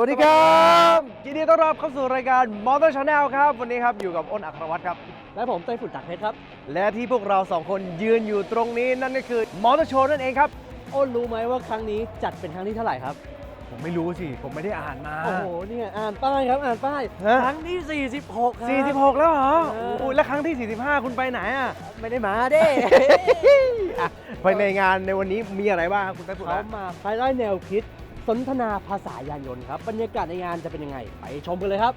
วัสดีครับยินดีต้อนรับเข้าสู่รายการ Motor Channel ครับ วันนี้ครับอยู่กับอ้นอัครวัตรครับ และผมเต้ยฝุ่นตักเพชรครับ และที่พวกเราสองคนยืนอยู่ตรงนี้นั่นก็คือมอเตอร์โชว์นั่นเองครับ อ้นรู้ไหมว่าครั้งนี้จัดเป็นครั้งที่เท่าไหร่ครับ ผมไม่รู้สิ ผมไม่ได้อ่านมา โอ้โหเนี่ยอ่านป้ายครับอ่านป้าย ฮะ ครั้งที่ 46 ครับ 46 แล้วเหรอเออ โอ้ยแล้วครั้งที่ 45 คุณไปไหนอะไม่ได้มาเด้ อะไปในงานในวันนี้มีอะไรบ้างครับคุณไต้ฝุ่นเขานะมาภายใต้แนวคิดส นทนาภาษายานยนต์ครับ บรรยากาศในงานจะเป็นยังไง ไปชมกันเลยครับ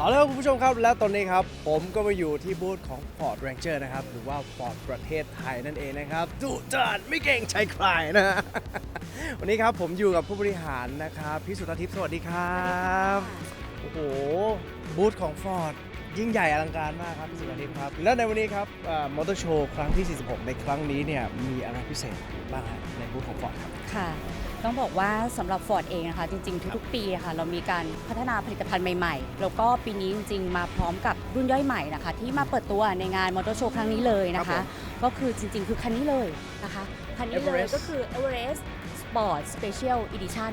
เอาละครับคุณผู้ชมครับ และตอนนี้ครับ ผมก็มาอยู่ที่บูธของ Ford Ranger นะครับ หรือว่า Ford ประเทศไทยนั่นเองนะครับดุดันไม่เก่งใจใครนะ วันนี้ครับผมอยู่กับผู้บริหารนะครับพี่สุธทิพย์สวัสดีครับ โอ้โห บูธของ Ford ยิ่งใหญ่อลังการมากครับพี่สุธทิพย์ครับ แล้วในวันนี้ครับมอเตอร์โชว์ครั้งที่ 46 ในครั้งนี้เนี่ยมีอะไรพิเศษบ้างฮะในบูธของ Ford ครับค่ะต้องบอกว่าสำหรับ Ford เองนะคะจริง ๆ ทุกๆ ปีอะค่ะเรามีการพัฒนาผลิตภัณฑ์ใหม่ๆ แล้วก็ปีนี้จริง ๆ มาพร้อมกับรุ่นย่อยใหม่นะคะ ที่มาเปิดตัวในงานมอเตอร์โชว์ครั้งนี้เลยนะครัคะบผมก็คือจริง ๆ คือคันนี้เลยนะคะ คันนี้เลย Everest ก็คือ Everest Sport Special Edition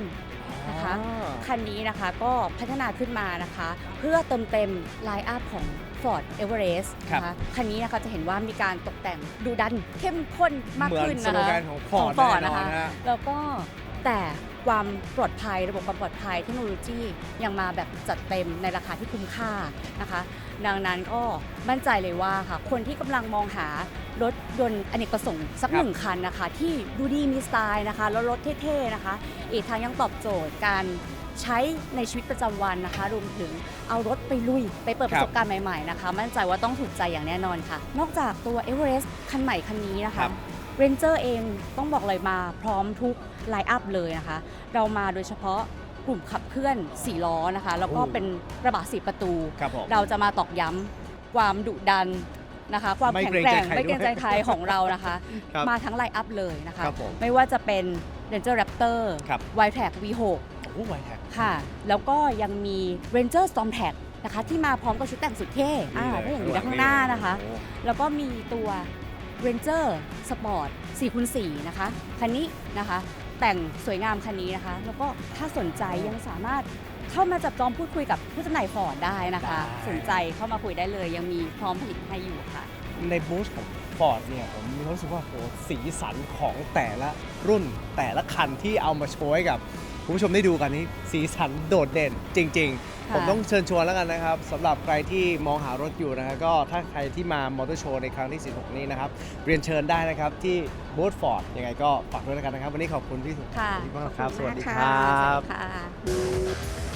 นะคะอ๋อคันนี้นะคะก็พัฒนาขึ้นมานะคะ เพื่อเติมเต็มไลน์อัพของ Ford Everest ครับ นะคะคันนี้นะคะจะเห็นว่ามีการตกแต่งดูดันเข้มข้นมากเหมือนขึ้นสนะโลคะแกนของ Ford ของ Ford แน่นอนนะคะ ฮะ แล้วก็แต่ ความปลอดภัย ระบบความปลอดภัยเทคโนโลยียังมาแบบจัดเต็มในราคาที่คุ้มค่านะคะ ดังนั้นก็มั่นใจเลยว่าค่ะคนที่กำลังมองหารถยนต์อเนกประสงค์สักหนึ่งคันนะคะ ที่ดูดีมีสไตล์นะคะแล้วรถเท่ๆนะคะ อีกทางยังตอบโจทย์การใช้ในชีวิตประจำวันนะคะ รวมถึงเอารถไปลุย ไปเปิดประสบการณ์ใหม่ๆนะคะ มั่นใจว่าต้องถูกใจอย่างแน่นอนค่ะ นอกจากตัว Everest คันใหม่คันนี้นะครัคะ เรนเจอร์เองต้องบอกเลยมาพร้อมทุกไลน์อัพเลยนะคะ เรามาโดยเฉพาะกลุ่มขับเคลื่อน 4 ล้อนะคะ แล้วก็โอ้เป็นกระบะสีประตู ครับผม เราจะมาตอกย้ำความดุดันนะคะ ความไม่แข็งเกรงแกใจร่งใครไม่เกรงด้วยใจใครของเรานะคะ ครับมาทั้งไลน์อัพเลยนะคะ ครับผมไม่ว่าจะเป็น Ranger Raptor ครับ y t r a c V6 โอ้ไวแท็ก ค่ะ แล้วก็ยังมี Ranger Storm t a g นะคะ ที่มาพร้อมกับชุดแต่งสุดเท่อ่าก็อย่างนี้ด้านข้างหน้านะคะ แล้วก็มีตัว Ranger Sport 4คูณ4นะคะ คันนี้นะคะ แต่งสวยงามคันนี้นะคะ แล้วก็ถ้าสนใจยังสามารถเข้ามาจับจองพูดคุยกับผู้จำหน่ายฟอร์ดได้นะคะได้สนใจเข้ามาคุยได้เลย ยังมีพร้อมผลิตให้อยู่ค่ะ ในบูธของ Ford เนี่ยผมมีความรู้สึกว่าโหสีสันของแต่ละรุ่นแต่ละคันที่เอามาโชว์ให้กับ คุณผู้ชมได้ดูกันนี้สีสันโดดเด่นจริงๆค่ะผมต้องเชิญชวนแล้วกันนะครับสำหรับใครที่มองหารถอยู่นะครับก็ถ้าใครที่มามอเตอร์โชว์ในครั้งที่ 16 นี้นะครับ เรียนเชิญได้นะครับที่บูธฟอร์ดยังไงก็ฝากด้วยแล้วกันนะครับ วันนี้ขอบคุณพี่สุค่ะที่มากครับ สวัสดีคขอณรัมากบค่ะสวัสดีค่ะ